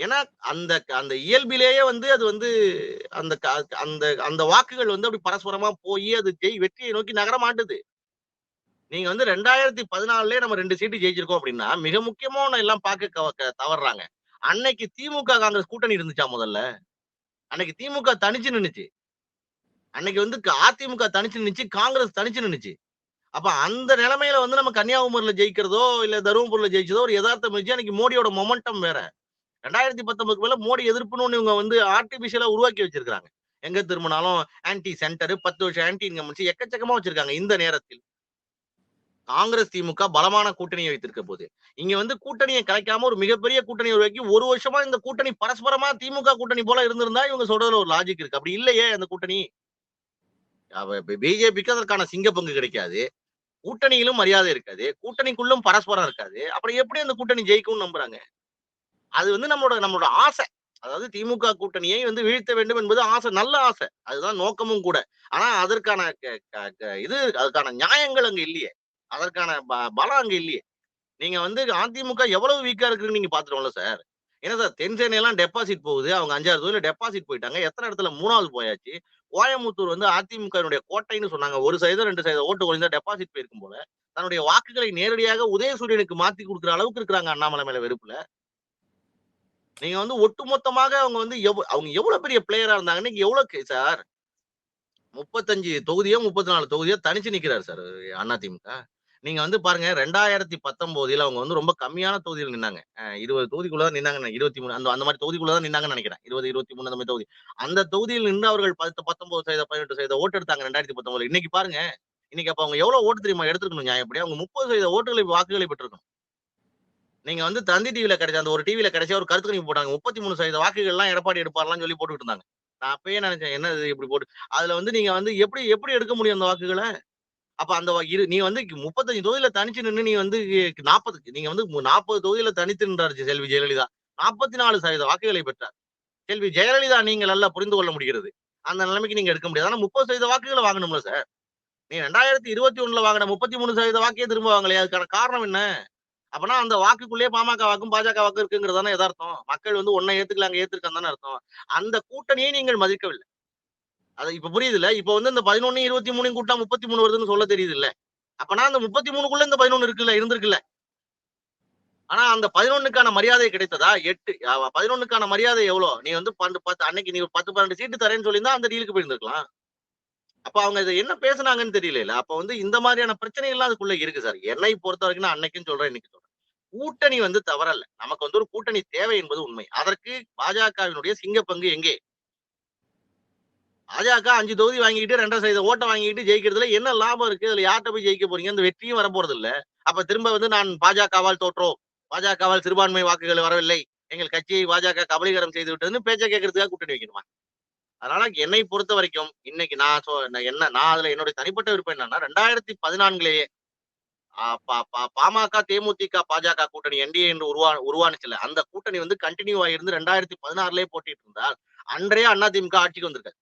ஏன்னா அந்த அந்த இயல்பிலேயே வந்து அது வந்து அந்த அந்த அந்த வாக்குகள் வந்து அப்படி பரஸ்பரமா போய் அது ஜெய் வெற்றியை நோக்கி நகர மாட்டுது. நீங்க வந்து ரெண்டாயிரத்தி பதினாலுலயே நம்ம ரெண்டு சீட்டு ஜெயிச்சிருக்கோம் அப்படின்னா மிக முக்கியமான எல்லாம் பார்க்க கவ- க- தவறுறாங்க. அன்னைக்கு திமுக காங்கிரஸ் கூட்டணி இருந்துச்சா முதல்ல? அன்னைக்கு திமுக தனிச்சு நின்னுச்சு. அன்னைக்கு வந்து க- அதிமுக தனிச்சு நின்னுச்சு காங்கிரஸ் தனிச்சு நின்னுச்சு. அப்ப அந்த நிலைமையில வந்து நம்ம கன்னியாகுமரியில ஜெயிக்கிறதோ இல்ல தருமபுரியில ஜெயிச்சதோ ஒரு யதார்த்த முயற்சி அன்னைக்கு மோடியோட மொமெண்டம் வேற. ரெண்டாயிரத்தி பத்தொன்பதுக்கு மேல மோடி எதிர்ப்புன்னு இவங்க வந்து ஆர்டிபிஷியலா உருவாக்கி வச்சிருக்காங்க எங்க திரும்பினாலும் ஆன்டி சென்டர் பத்து வருஷம் ஆன்டி இன்கம்பன்சி எக்கச்சக்கமா வச்சிருக்காங்க இந்த நேரத்தில். காங்கிரஸ் திமுக பலமான கூட்டணியை வைத்திருக்க போது இங்க வந்து கூட்டணியை கலைக்காம ஒரு மிகப்பெரிய கூட்டணியை உருவாக்கி ஒரு வருஷமா இந்த கூட்டணி பரஸ்பரமா திமுக கூட்டணி போல இருந்திருந்தா இவங்க சொல்றதுல ஒரு லாஜிக் இருக்கு. அப்படி இல்லையே அந்த கூட்டணி. பிஜேபிக்கு அதற்கான சிங்க பங்கு கிடைக்காது. கூட்டணியிலும் மரியாதை இருக்காது. கூட்டணிக்குள்ளும் பரஸ்பரம் இருக்காது. அப்புறம் எப்படி அந்த கூட்டணி ஜெயிக்கும்னு நம்புறாங்க? அது வந்து நம்மளோட நம்மளோட ஆசை. அதாவது திமுக கூட்டணியை வந்து வீழ்த்த வேண்டும் என்பது ஆசை நல்ல ஆசை. அதுதான் நோக்கமும் கூட. ஆனா அதற்கான க- க- க- இது அதுக்கான நியாயங்கள் அங்க இல்லையே. அதற்கான ப- பலம் அங்க இல்லையே. நீங்க வந்து அதிமுக எவ்வளவு வீக்கா இருக்குன்னு நீங்க பாத்துருவோம்ல சார் ஏன்னா சார் தென்சேனை எல்லாம் டெபாசிட் போகுது. அவங்க அஞ்சாறு தொகுதியில டெபாசிட் போயிட்டாங்க. எத்தனை இடத்துல மூணாவது போயாச்சு? கோயம்புத்தூர் வந்து அதிமுகவினுடைய கோட்டைன்னு சொன்னாங்க. ஒரு சதவீதம் ரெண்டு சதவீதம் ஓட்டு குறைந்தா டெபாசிட் போயிருக்கும் போல. தன்னுடைய வாக்குகளை நேரடியாக உதயசூரியனுக்கு மாத்தி கொடுக்குற அளவுக்கு இருக்கிறாங்க அண்ணாமலை மேல வெறுப்புல. நீங்க வந்து ஒட்டுமொத்தமாக அவங்க வந்து எவ் அவங்க எவ்வளவு பெரிய பிளேயரா இருந்தாங்கன்னு இன்னைக்கு எவ்வளவு சார்? முப்பத்தஞ்சு தொகுதியோ முப்பத்தி நாலு தொகுதியோ தனிச்சு நிக்கிறாரு சார் அதிமுக நீங்க வந்து பாருங்க ரெண்டாயிரத்தி பத்தொன்பதுல அவங்க வந்து ரொம்ப கம்மியான தொகுதியில் நின்னாங்க. இருபது தொகுதிக்குள்ளதான் நின்னாங்க இருபத்தி மூணு அந்த அந்த மாதிரி தொகுதிக்குள்ளதான் நின்னாங்கன்னு நினைக்கிறேன். இருபது இருபத்தி மூணு அந்த மாதிரி தொகுதி. அந்த தொகுதியில் நின்று அவர்கள் பத்து பத்தொன்பது சதவீத பதினெட்டு சதவீத ஓட்டு எடுத்தாங்க ரெண்டாயிரத்தி பத்தொன்பதுல இன்னைக்கு பாருங்க இன்னைக்கு அப்ப அவங்க எவ்வளவு ஓட்டு தெரியுமா எடுத்துக்கணும் நியாயப்படி? அவங்க முப்பது சதவீத ஓட்டுகளை வாக்குகளை பெற்றிருக்கணும். நீங்க வந்து தந்தி டிவியில கிடைச்ச அந்த ஒரு டிவியில கிடைச்ச ஒரு கருத்து கணிப்பு போட்டாங்க. முப்பத்தி மூணு சதவீத வாக்குகள் எல்லாம் எடப்பாடி எடுப்பார்லாம் சொல்லி போட்டுக்கிட்டு இருந்தாங்க நான் அப்பயே நினைச்சேன் என்ன இது இப்படி போட்டு அதுல வந்து நீங்க வந்து எப்படி எப்படி எடுக்க முடியும் அந்த வாக்குகளை? அப்ப அந்த இரு நீ வந்து முப்பத்தஞ்சு தொகுதியில தனிச்சு நின்னு நீ வந்து நாற்பதுக்கு நீங்க வந்து நாற்பது தொகுதியில தனித்து நின்றாரு செல்வி ஜெயலலிதா. நாற்பத்தி நாலு சதவீத வாக்குகளை பெற்றார். செல்வி ஜெயலலிதா நீங்க நல்லா புரிந்து கொள்ள முடிகிறது. அந்த நிலைமைக்கு நீங்க எடுக்க முடியாது. ஆனா முப்பது சதவீத வாக்குகளை வாங்கணும்ல சார். நீ ரெண்டாயிரத்தி இருபத்தி ஒண்ணுல வாங்கின முப்பத்தி மூணு சதவீத வாக்கையே திரும்ப வாங்கலையா. அதுக்கான காரணம் என்ன? அப்பனா அந்த வாக்குக்குள்ளேயே பாமக வாக்கும் பாஜக வாக்கு இருக்குங்கிறதானே எதார்த்தம் மக்கள் வந்து ஒன்னை ஏத்துக்கல அங்க ஏத்துருக்கான்னு தானே அர்த்தம். அந்த கூட்டணியை நீங்கள் மதிக்கவில்லை. அது இப்ப புரியுது இல்ல இப்ப வந்து இந்த பதினொன்னு இருபத்தி மூணு கூட்டா முப்பத்தி மூணு வருதுன்னு சொல்ல தெரியுது இல்ல அப்பனா அந்த முப்பத்தி மூணுக்குள்ள இந்த பதினொன்னு இருக்குல்ல இருந்திருக்குல்ல? ஆனா அந்த பதினொன்னுக்கான மரியாதை கிடைத்ததா? எட்டு. பதினொன்னுக்கான மரியாதை எவ்வளவு நீ வந்து பன்னெண்டு பத்து அன்னைக்கு நீ ஒரு பத்து பன்னெண்டு சீட்டு தரேன்னு சொல்லியிருந்தா அந்த டீலுக்கு போயிருந்திருக்கலாம். அப்ப அவங்க இதை என்ன பேசுனாங்கன்னு தெரியல அப்ப வந்து இந்த மாதிரியான பிரச்சனை எல்லாம் அதுக்குள்ள இருக்கு சார். என்னை பொறுத்த வரைக்கும் நான் அன்னைக்கும் சொல்றேன் இன்னைக்கு சொல்றேன். கூட்டணி வந்து தவறல்ல. நமக்கு வந்து ஒரு கூட்டணி தேவை என்பது உண்மை. அதற்கு பாஜகவினுடைய சிங்க பங்கு எங்கே? பாஜக அஞ்சு தொகுதி வாங்கிட்டு ரெண்டரை சதவீத ஓட்டை வாங்கிட்டு ஜெயிக்கிறதுல என்ன லாபம் இருக்கு? அதுல யார்கிட்ட போய் ஜெயிக்க போறீங்க? அந்த வெற்றியும் வர போறது இல்ல அப்ப திரும்ப வந்து நான் பாஜகவால் தோற்றோம். பாஜகவால் சிறுபான்மை வாக்குகள் வரவில்லை. எங்கள் கட்சியை பாஜக கபலீகரம் செய்து விட்டதுன்னு பேச்ச கேட்கறதுக்காக கூட்டணி வைக்கணுமா? அதனால என்னை பொறுத்த வரைக்கும் இன்னைக்கு நான் சொ- என்ன நான் அதுல என்னுடைய தனிப்பட்ட விருப்பம் என்னன்னா ரெண்டாயிரத்தி பதினான்குலேயே பாமக தேமுதிக பாஜக கூட்டணி என்டிஏ என்று உருவா உருவானுச்சுல அந்த கூட்டணி வந்து கண்டினியூ ஆயிருந்து ரெண்டாயிரத்தி பதினாறுலயே போட்டிட்டு இருந்தால் அன்றைய அண்ணா திமுக ஆட்சிக்கு வந்திருக்காரு.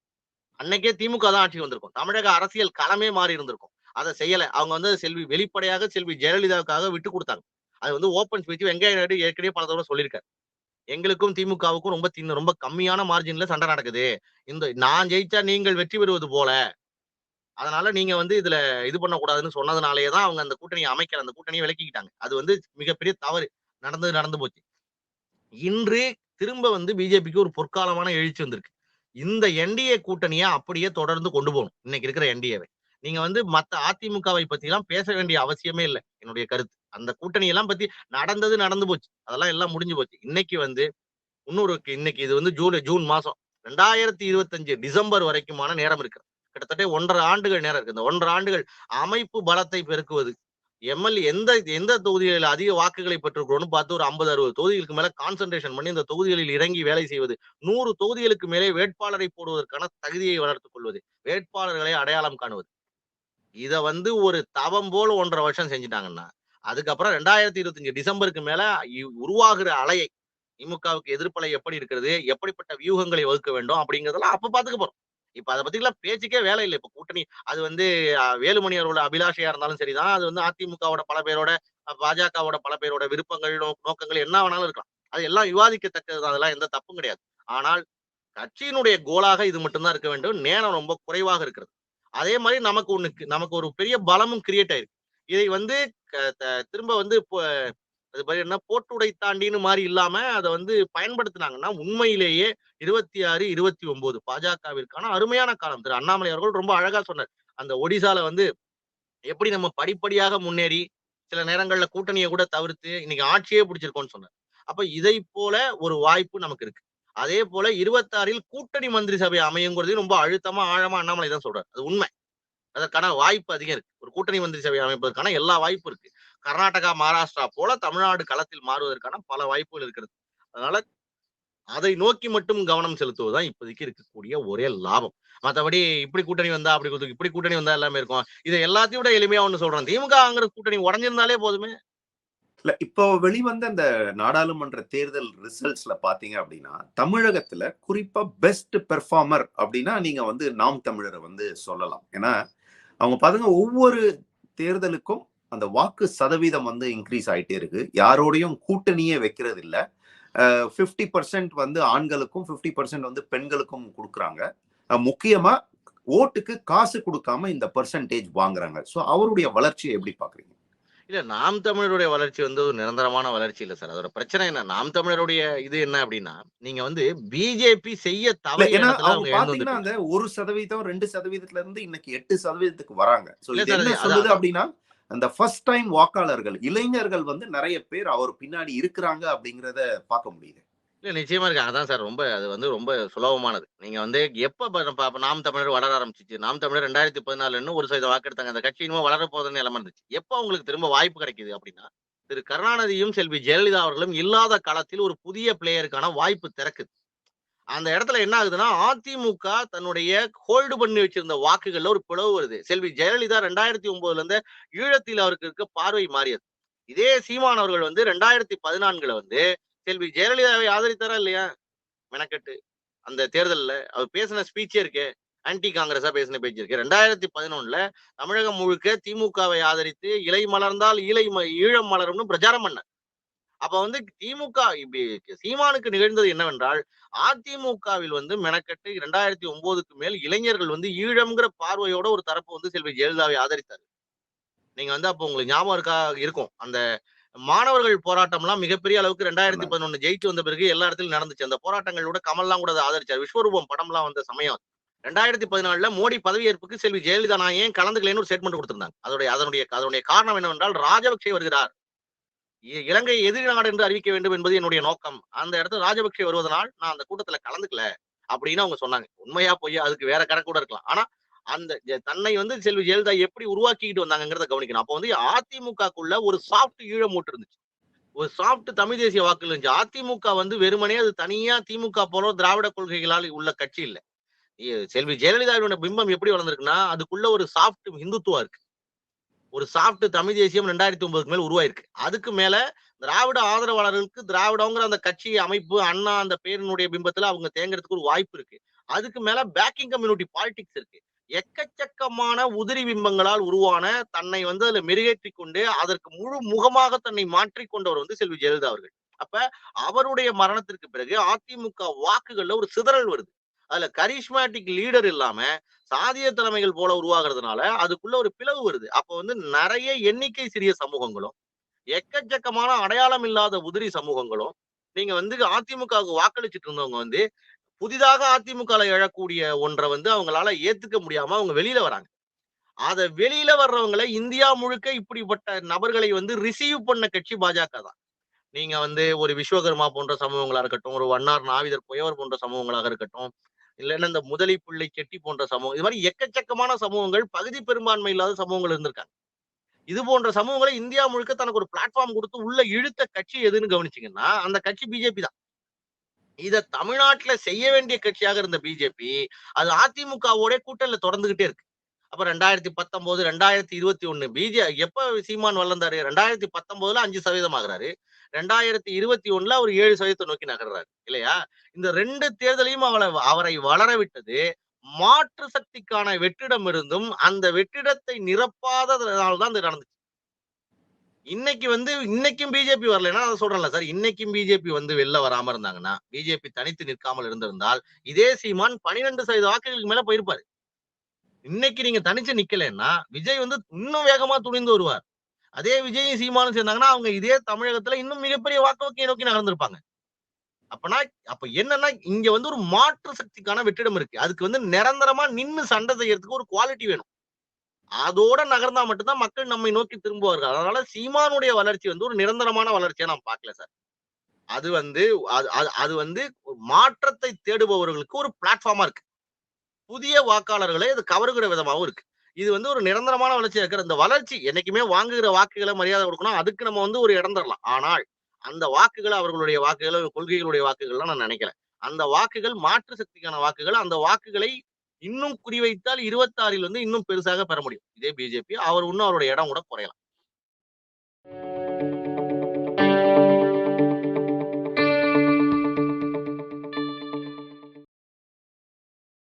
அன்னைக்கே திமுக தான் ஆட்சிக்கு வந்திருக்கும். தமிழக அரசியல் களமே மாறி இருந்திருக்கும். அதை செய்யல. அவங்க வந்து செல்வி வெளிப்படையாக செல்வி ஜெயலலிதாவுக்காக விட்டு கொடுத்தாங்க. அது வந்து ஓப்பன் ஸ்பீச் வெங்கையா நாயுடு ஏற்கனவே பல தடவை சொல்லியிருக்காரு. எங்களுக்கும் திமுகவுக்கும் ரொம்ப தின்னு ரொம்ப கம்மியான மார்ஜின்ல சண்டை நடக்குது. இந்த நான் ஜெயிச்சா நீங்கள் வெற்றி பெறுவது போல. அதனால நீங்க வந்து இதுல இது பண்ணக்கூடாதுன்னு சொன்னதுனாலேயே தான் அவங்க அந்த கூட்டணியை அமைக்கல. அந்த கூட்டணியை விலக்கிக்கிட்டாங்க. அது வந்து மிகப்பெரிய தவறு. நடந்தது நடந்து போச்சு. இன்று திரும்ப வந்து பிஜேபிக்கு ஒரு பொற்காலமான எழுச்சி வந்திருக்கு. இந்த என்டிஏ கூட்டணியை அப்படியே தொடர்ந்து கொண்டு போகணும். இன்னைக்கு இருக்கிற என்டிஏவை. நீங்க வந்து மத்த அதிமுகவை பத்தி எல்லாம் பேச வேண்டிய அவசியமே இல்லை. என்னுடைய கருத்து. அந்த கூட்டணி எல்லாம் பத்தி நடந்தது நடந்து போச்சு. அதெல்லாம் எல்லாம் முடிஞ்சு போச்சு. இன்னைக்கு வந்து இன்னொரு இன்னைக்கு இது வந்து ஜூலை ஜூன் மாசம் ரெண்டாயிரத்தி இருபத்தஞ்சு டிசம்பர் வரைக்குமான நேரம் இருக்கு. கிட்டத்தட்ட ஒன்றரை ஆண்டுகள் நேரம் இருக்கு. இந்த ஒன்றரை ஆண்டுகள் அமைப்பு பலத்தை பெருக்குவது எம்எல்ஏ எந்த எந்த தொகுதிகளில் அதிக வாக்குகளை பெற்றிருக்கிறோம்னு பார்த்து ஒரு ஐம்பது அறுபது தொகுதிகளுக்கு மேல கான்சென்ட்ரேஷன் பண்ணி இந்த தொகுதிகளில் இறங்கி வேலை செய்வது நூறு தொகுதிகளுக்கு மேலே வேட்பாளரை போடுவதற்கான தகுதியை வளர்த்துக் கொள்வது வேட்பாளர்களை அடையாளம் காணுவது. இத வந்து ஒரு தவம் போல ஒன்றரை வருஷம் செஞ்சுட்டாங்கன்னா அதுக்கப்புறம் ரெண்டாயிரத்தி இருபத்தஞ்சு டிசம்பருக்கு மேல இ- உருவாகிற அலையை திமுகவுக்கு எதிர்ப்பலை எப்படி இருக்கிறது எப்படிப்பட்ட வியூகங்களை வகுக்க வேண்டும் அப்படிங்கறதெல்லாம் அப்ப பாத்துக்க போறோம். இப்ப அதை பத்தி எல்லாம் பேச்சுக்கே வேலை இல்லை. இப்ப கூட்டணி அது வந்து வேலுமணி அவரோட அபிலாஷையா இருந்தாலும் சரிதான். அது வந்து அதிமுகவோட பல பேரோட பாஜகவோட பல பேரோட விருப்பங்கள் நோக்கங்கள் என்ன வேணாலும் இருக்கலாம். அது எல்லாம் விவாதிக்கத்தக்கது அதெல்லாம் எந்த தப்பும் கிடையாது. ஆனால் கட்சியினுடைய கோலாக இது மட்டும்தான் இருக்க வேண்டும். நேரம் ரொம்ப குறைவாக இருக்கிறது. அதே மாதிரி நமக்கு ஒண்ணு நமக்கு ஒரு பெரிய பலமும் கிரியேட் ஆயிருக்கு. இதை வந்து க- த- திரும்ப வந்து இப்போ அது என்ன போட்டுடை தாண்டின்னு மாதிரி இல்லாம அதை வந்து பயன்படுத்தினாங்கன்னா உண்மையிலேயே இருபத்தி ஆறு இருபத்தி ஒன்பது பாஜகவிற்கான அருமையான காலம். திரு அண்ணாமலை அவர்கள் ரொம்ப அழகா சொன்னார். அந்த ஒடிசால வந்து எப்படி நம்ம படிப்படியாக முன்னேறி சில நேரங்கள்ல கூட்டணியை கூட தவிர்த்து இன்னைக்கு ஆட்சியே பிடிச்சிருக்கோம்னு சொன்னார். அப்ப இதை போல ஒரு வாய்ப்பு நமக்கு இருக்கு. அதே போல இருபத்தாறில் கூட்டணி மந்திரி சபை அமையுங்கிறது ரொம்ப அழுத்தமா ஆழமா அண்ணாமலை தான் சொல்றாரு. அது உண்மை. அதற்கான வாய்ப்பு அதிகம் இருக்கு. ஒரு கூட்டணி மந்திரி சபை அமைப்பதற்கான எல்லா வாய்ப்பும் இருக்கு. கர்நாடகா மகாராஷ்டிரா போல தமிழ்நாடு களத்தில் மாறுவதற்கான பல வாய்ப்புகள் இருக்கிறது. அதனால அதை நோக்கி மட்டும் கவனம் செலுத்துவதுதான் இப்போதைக்கு இருக்கக்கூடிய ஒரே லாபம். மத்தபடி இப்படி கூட்டணி வந்தா அப்படி இப்படி கூட்டணி வந்தா எல்லாமே இருக்கும். இதை எல்லாத்தையும் விட எளிமையா ஒண்ணு சொல்றேன். திமுகங்கிற கூட்டணி உடஞ்சிருந்தாலே போதுமே. இல்ல இப்போ வெளிவந்த அந்த நாடாளுமன்ற தேர்தல் ரிசல்ட்ஸ்ல பாத்தீங்க அப்படின்னா தமிழகத்துல குறிப்பா பெஸ்ட் பெர்ஃபார்மர் அப்படின்னா நீங்க வந்து நாம் தமிழரை வந்து சொல்லலாம். ஏன்னா அவங்க பாருங்க ஒவ்வொரு தேர்தலுக்கும் அந்த வாக்கு சதவீதம் வந்து இன்க்ரீஸ் ஆகிட்டே இருக்கு. யாரோடையும் கூட்டணியே வைக்கிறது இல்லை ஃபிஃப்டி பர்சன்ட் வந்து ஆண்களுக்கும் ஃபிஃப்டி பர்சன்ட் வந்து பெண்களுக்கும் கொடுக்குறாங்க. முக்கியமாக ஓட்டுக்கு காசு கொடுக்காம இந்த பர்சன்டேஜ் வாங்குறாங்க. ஸோ அவருடைய வளர்ச்சியை எப்படி பார்க்குறீங்க இல்ல நாம் தமிழருடைய வளர்ச்சி வந்து ஒரு நிரந்தரமான வளர்ச்சி இல்ல சார். அதோட பிரச்சனை என்ன? நாம் தமிழருடைய இது என்ன அப்படின்னா நீங்க வந்து பிஜேபி செய்ய வந்துட்டு அந்த ஒரு சதவீதம் ரெண்டு சதவீதத்துல இருந்து இன்னைக்கு எட்டு சதவீதத்துக்கு வராங்க. சொல்லுது. அப்படின்னா அந்த ஃபர்ஸ்ட் டைம் வாக்காளர்கள் இளைஞர்கள் வந்து நிறைய பேர் அவர் பின்னாடி இருக்கிறாங்க அப்படிங்கறத பார்க்க முடியுது. இல்ல நிச்சயமா இருக்காங்க அதான் சார் ரொம்ப அது வந்து ரொம்ப சுலபமானது. நீங்க வந்து எப்ப ப- நாம் தமிழர் வளர ஆரம்பிச்சிச்சு? நாம் தமிழர் ரெண்டாயிரத்தி பதினாலுன்னு ஒரு சதவீத வாக்கெடுத்தாங்க அந்த கட்சி இன்னும் வளர போதுன்னு நிலைமை இருந்துச்சு. எப்ப உங்களுக்கு திரும்ப வாய்ப்பு கிடைக்குது அப்படின்னா திரு. கருணாநிதியும் செல்வி ஜெயலலிதா அவர்களும் இல்லாத காலத்தில் ஒரு புதிய பிளேயருக்கான வாய்ப்பு திறக்குது. அந்த இடத்துல என்ன ஆகுதுன்னா அதிமுக தன்னுடைய ஹோல்டு பண்ணி வச்சிருந்த வாக்குகள்ல ஒரு பிளவு வருது. செல்வி ஜெயலலிதா ரெண்டாயிரத்தி ஒன்பதுல இருந்து ஈழத்தில் அவருக்கு இருக்க பார்வை மாறியது. இதே சீமான் அவர்கள் வந்து ரெண்டாயிரத்தி பதினான்குல வந்து செல்வி ஜெயலலிதாவை ஆதரித்தாரா இல்லையா? மெனக்கட்டு. அந்த தேர்தல்ல அவர் பேசின ஸ்பீச்சே இருக்கு. ஆன்டி காங்கிரஸா பேசின பேச்சு இருக்கு. ரெண்டாயிரத்தி பதினொன்னுல தமிழகம் முழுக்க திமுகவை ஆதரித்து இலை மலர்ந்தால் இலை ஈழம் மலரும்னு பிரச்சாரம் பண்ண. அப்ப வந்து திமுக இப்படி சீமானுக்கு நிகழ்ந்தது என்னவென்றால் அதிமுகவில் வந்து மெனக்கட்டு இரண்டாயிரத்தி ஒன்பதுக்கு மேல் இளைஞர்கள் வந்து ஈழம்ங்கிற பார்வையோட ஒரு தரப்பு வந்து செல்வி ஜெயலலிதாவை ஆதரித்தார். நீங்க வந்து அப்போ உங்களுக்கு ஞாபகம் இருக்கா இருக்கும். அந்த மாணவர்கள் போராட்டம்லாம் மிகப்பெரிய அளவுக்கு ரெண்டாயிரத்தி பதினொன்னு ஜெயிச்சு வந்த பிறகு எல்லா இடத்துலயும் நடந்துச்சு. அந்த போராட்டங்களோட கமல்லாம் கூட ஆதரிச்சார். விஸ்வரூபம் படம்லாம் வந்த சமயம் ரெண்டாயிரத்தி பதினாலுல மோடி பதவியேற்புக்கு செல்வி ஜெயலலிதா நான் ஏன் கலந்துக்கலைன்னு ஒரு ஸ்டேட்மெண்ட் கொடுத்திருந்தாங்க. அதோடைய அதனுடைய அதனுடைய காரணம் என்னவென்றால் ராஜபக்சே வருகிறார். இலங்கை எதிரி நாடு என்று அறிவிக்க வேண்டும் என்பது என்னுடைய நோக்கம். அந்த இடத்துல ராஜபக்சே வருவதனால் நான் அந்த கூட்டத்துல கலந்துக்கல அப்படின்னு அவங்க சொன்னாங்க. உண்மையா பொய்யா அதுக்கு வேற கணக்கு கூட இருக்கலாம். ஆனா அந்த தன்னை வந்து செல்வி ஜெயலலிதா எப்படி உருவாக்கிட்டு வந்தாங்கிறத கவனிக்கணும். அப்போ வந்து அதிமுகக்குள்ள ஒரு சாஃப்ட் ஈழமூட்டு இருந்துச்சு. ஒரு சாஃப்ட் தமிழ் தேசிய வாக்குகள் இருந்துச்சு. அதிமுக வந்து வெறுமனே அது தனியா திமுக போல திராவிட கொள்கைகளால் உள்ள கட்சி இல்லை. செல்வி ஜெயலலிதாவோட பிம்பம் எப்படி வளர்ந்துருக்குன்னா அதுக்குள்ள ஒரு சாஃப்ட் இந்துத்துவா இருக்கு. ஒரு சாஃப்ட் தமிழ் தேசியம் ரெண்டாயிரத்தி ஒன்பதுக்கு மேல உருவாயிருக்கு. அதுக்கு மேல திராவிட ஆதரவாளர்களுக்கு திராவிடங்கிற அந்த கட்சி அமைப்பு அண்ணா அந்த பேரினுடைய பிம்பத்துல அவங்க தேங்கிறதுக்கு ஒரு வாய்ப்பு இருக்கு. அதுக்கு மேல பேக்கிங் கம்யூனிட்டி பாலிடிக்ஸ் இருக்கு. எக்கச்சக்கமான உதிரி பிம்பங்களால் உருவான தன்னை வந்து அதுல மெருகேற்றி கொண்டு அதற்கு முழு முகமாக தன்னை மாற்றிக்கொண்டவர் வந்து செல்வி ஜெயலலிதா அவர்கள். அப்ப அவருடைய மரணத்திற்கு பிறகு அதிமுக வாக்குகள்ல ஒரு சிதறல் வருது. அதுல கரிஷ்மேட்டிக் லீடர் இல்லாம சாதிய தலைமைகள் போல உருவாகிறதுனால அதுக்குள்ள ஒரு பிளவு வருது. அப்ப வந்து நிறைய எண்ணிக்கை சிறிய சமூகங்களும் எக்கச்சக்கமான அடையாளம் இல்லாத உதிரி சமூகங்களும் நீங்க வந்து அதிமுகவுக்கு வாக்களிச்சிட்டு இருந்தவங்க வந்து புதிதாக அதிமுக எழக்கூடிய ஒன்றை வந்து அவங்களால ஏத்துக்க முடியாம அவங்க வெளியில வராங்க. அத வெளியில வர்றவங்களை இந்தியா முழுக்க இப்படிப்பட்ட நபர்களை வந்து ரிசீவ் பண்ண கட்சி பாஜக தான். நீங்க வந்து ஒரு விஸ்வகர்மா போன்ற சமூகங்களா இருக்கட்டும் ஒரு வண்ணார் நாவிதர் புயவர் போன்ற சமூகங்களாக இருக்கட்டும் இல்லைன்னா இந்த முதலி பிள்ளை செட்டி போன்ற சமூகம் இது மாதிரி எக்கச்சக்கமான சமூகங்கள் பகுதி பெரும்பான்மை இல்லாத சமூகங்கள் இருந்திருக்காங்க. இது போன்ற சமூகங்களை இந்தியா முழுக்க தனக்கு ஒரு பிளாட்ஃபார்ம் கொடுத்து உள்ள இழுத்த கட்சி எதுன்னு கவனிச்சீங்கன்னா அந்த கட்சி பிஜேபி தான். இத தமிழ்நாட்டுல செய்ய வேண்டிய கட்சியாக இருந்த பிஜேபி அது அதிமுகவோட கூட்டல தொடர்ந்துகிட்டே இருக்கு. அப்ப ரெண்டாயிரத்தி பத்தொன்பது ரெண்டாயிரத்தி இருபத்தி ஒண்ணு பிஜே எப்ப சீமான் வளர்ந்தாரு? ரெண்டாயிரத்தி பத்தொன்பதுல அஞ்சு சதவீதம் ஆகுறாரு. ரெண்டாயிரத்தி இருபத்தி ஒண்ணுல அவர் ஏழு சதவீதத்தை நோக்கி நகர்றாரு. இல்லையா? இந்த ரெண்டு தேர்தலையும் அவளை அவரை வளர விட்டது. மாற்று சக்திக்கான வெற்றிடம் இருந்தும் அந்த வெற்றிடத்தை நிரப்பாததுனால்தான் இது நடந்துச்சு. இன்னைக்கு வந்து இன்னைக்கும் பிஜேபி வரலைன்னா அதை சொல்றேன்ல சார். இன்னைக்கும் பிஜேபி வந்து வெளில வராம இருந்தாங்கன்னா பிஜேபி தனித்து நிற்காமல் இருந்திருந்தால் இதே சீமான் பனிரெண்டு சதவீத வாக்குகளுக்கு மேல போயிருப்பாரு. இன்னைக்கு நீங்க தனிச்சு நிக்கலைன்னா விஜய் வந்து இன்னும் வேகமா துணிந்து வருவார். அதே விஜயும் சீமானும் சேர்ந்தாங்கன்னா அவங்க இதே தமிழகத்துல இன்னும் மிகப்பெரிய வாக்கு வங்கியை நோக்கி நகர்ந்திருப்பாங்க. அப்பனா அப்ப என்னன்னா இங்க வந்து ஒரு மாற்று சக்திக்கான வெற்றிடம் இருக்கு. அதுக்கு வந்து நிரந்தரமா நின்னு சண்டை செய்யறதுக்கு ஒரு குவாலிட்டி வேணும். அதோட நகர்ந்தா மட்டும்தான் மக்கள் நம்மை நோக்கி திரும்புவார்கள். அதனால சீமானுடைய வளர்ச்சி வந்து ஒரு நிரந்தரமான வளர்ச்சியை நான் பார்க்கல சார். அது வந்து அது- அது- அது வந்து மாற்றத்தை தேடுபவர்களுக்கு ஒரு பிளாட்ஃபார்மா இருக்கு. புதிய வாக்காளர்களை அது கவருகிற விதமாவும் இருக்கு. இது வந்து ஒரு நிரந்தரமான வளர்ச்சியா இருக்கிற இந்த வளர்ச்சி என்னைக்குமே வாங்குகிற வாக்குகளை மரியாதை கொடுக்கணும். அதுக்கு நம்ம வந்து ஒரு இடம் தரலாம். ஆனால் அந்த வாக்குகளை அவர்களுடைய வாக்குகளை கொள்கைகளுடைய வாக்குகள்லாம் நான் நினைக்கிறேன் அந்த வாக்குகள் மாற்று சக்திக்கான வாக்குகள் அந்த வாக்குகளை இன்னும் குறிவைத்தால் இருபத்தாறில் வந்து இன்னும் பெருசாக பெற முடியும். இதே பிஜேபி அவர் இன்னும் அவருடைய இடம் கூட குறையலாம்.